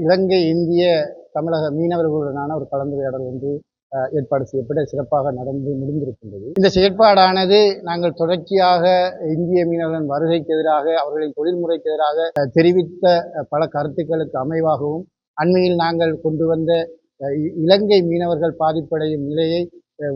இலங்கை இந்திய தமிழக மீனவர்களுடனான ஒரு கலந்துரையாடல் வந்து ஏற்பாடு செய்யப்பட்டு சிறப்பாக நடந்து முடிந்திருக்கின்றது. இந்த செயற்பாடானது நாங்கள் தொடர்ச்சியாக இந்திய மீனவர்களின் வருகைக்கு எதிராக அவர்களின் தொழில்முறைக்கு எதிராக தெரிவித்த பல கருத்துக்களுக்கு அமைவாகவும் அண்மையில் நாங்கள் கொண்டு வந்த இ- இலங்கை மீனவர்கள் பாதிப்படையும் நிலையை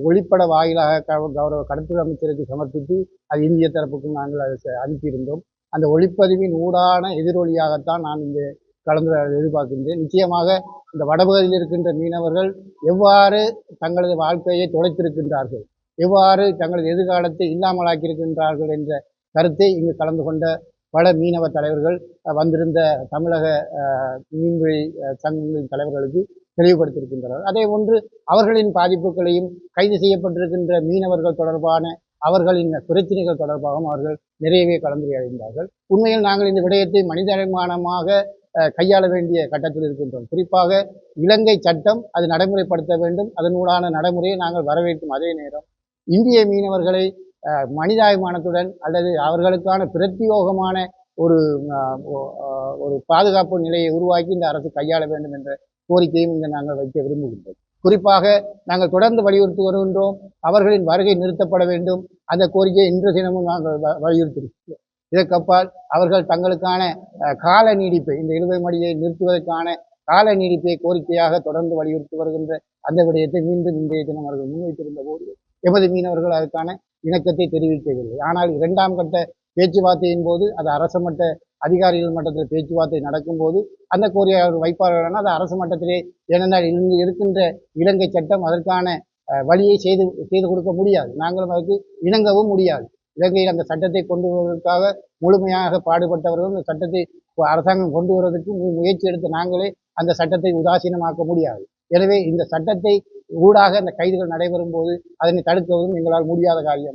ஒளிப்பட வாயிலாக கௌரவ கடத்துறை அமைச்சருக்கு சமர்ப்பித்து அது இந்திய தரப்புக்கும் நாங்கள் அதை அனுப்பியிருந்தோம். அந்த ஒளிப்பதிவின் ஊடான எதிரொலியாகத்தான் நான் இந்த கலந்து எதிர்பார்க்கின்றேன். நிச்சயமாக இந்த வடபகுதியில் இருக்கின்ற மீனவர்கள் எவ்வாறு தங்களது வாழ்க்கையை தொலைத்திருக்கின்றார்கள் எவ்வாறு தங்களது எதிர்காலத்தை இல்லாமலாக்கியிருக்கின்றார்கள் என்ற கருத்தை இங்கு கலந்து கொண்ட பல மீனவ தலைவர்கள் வந்திருந்த தமிழக அஹ், மீன்பிடி சங்கங்களின் தலைவர்களுக்கு தெளிவுபடுத்தியிருக்கின்றனர். அதே போன்று அவர்களின் பாதிப்புகளையும் கைது செய்யப்பட்டிருக்கின்ற மீனவர்கள் தொடர்பான அவர்களின் பிரச்சனைகள் தொடர்பாகவும் அவர்கள் நிறையவே கலந்துரையாடினார்கள் உண்மையில் நாங்கள் இந்த விடயத்தை மனிதாபிமானமாக கையாள வேண்டிய கட்டத்தில் இருக்கின்றோம். குறிப்பாக இலங்கை சட்டம் அது நடைமுறைப்படுத்த வேண்டும். அதனூடான நடைமுறையை நாங்கள் வரவேற்கும் அதே நேரம். இந்திய மீனவர்களை அஹ், மனிதாபிமானத்துடன் அல்லது அவர்களுக்கான பிரத்யோகமான ஒரு ஒரு பாதுகாப்பு நிலையை உருவாக்கி இந்த அரசு கையாள வேண்டும் என்ற கோரிக்கையும் இங்கே நாங்கள் வைக்க விரும்புகின்றோம். குறிப்பாக நாங்கள் தொடர்ந்து வலியுறுத்தி வருகின்றோம். அவர்களின் வருகை நிறுத்தப்பட வேண்டும். அந்த கோரிக்கையை இன்று தினமும் நாங்கள் வ- வலியுறுத்தியிருக்கிறோம் இதற்கப்பால் அவர்கள் தங்களுக்கான கால நீடிப்பை இந்த இழுவை மடியை நிறுத்துவதற்கான கால நீடிப்பை கோரிக்கையாக தொடர்ந்து வலியுறுத்தி வருகின்ற அந்த விடயத்தை மீண்டும் இன்றைய தினம் அவர்கள் முன்வைத்திருந்த போது எமது மீனவர்கள் அதற்கான இணக்கத்தை தெரிவிக்கவில்லை. ஆனால் இரண்டாம் கட்ட பேச்சுவார்த்தையின் போது அது அரச மட்ட அதிகாரிகள் மட்டத்தில் பேச்சுவார்த்தை நடக்கும்போது அந்த கோரிக்கை அவர்கள் அது அரசு மட்டத்திலே ஏனென்றால் இங்கு இருக்கின்ற இலங்கை சட்டம் அதற்கான வழியை செய்து செய்து கொடுக்க முடியாது. நாங்களும் அதுக்கு இணங்கவும் முடியாது. இலங்கையில் அந்த சட்டத்தை கொண்டு வருவதற்காக முழுமையாக பாடுபட்டவர்கள் அந்த சட்டத்தை அரசாங்கம் கொண்டு வருவதற்கு முயற்சி எடுத்த நாங்களே அந்த சட்டத்தை உதாசீனமாக்க முடியாது. எனவே இந்த சட்டத்தை ஊடாக அந்த கைதுகள் நடைபெறும் போது அதனை தடுக்கவும் எங்களால் முடியாத காரியம்.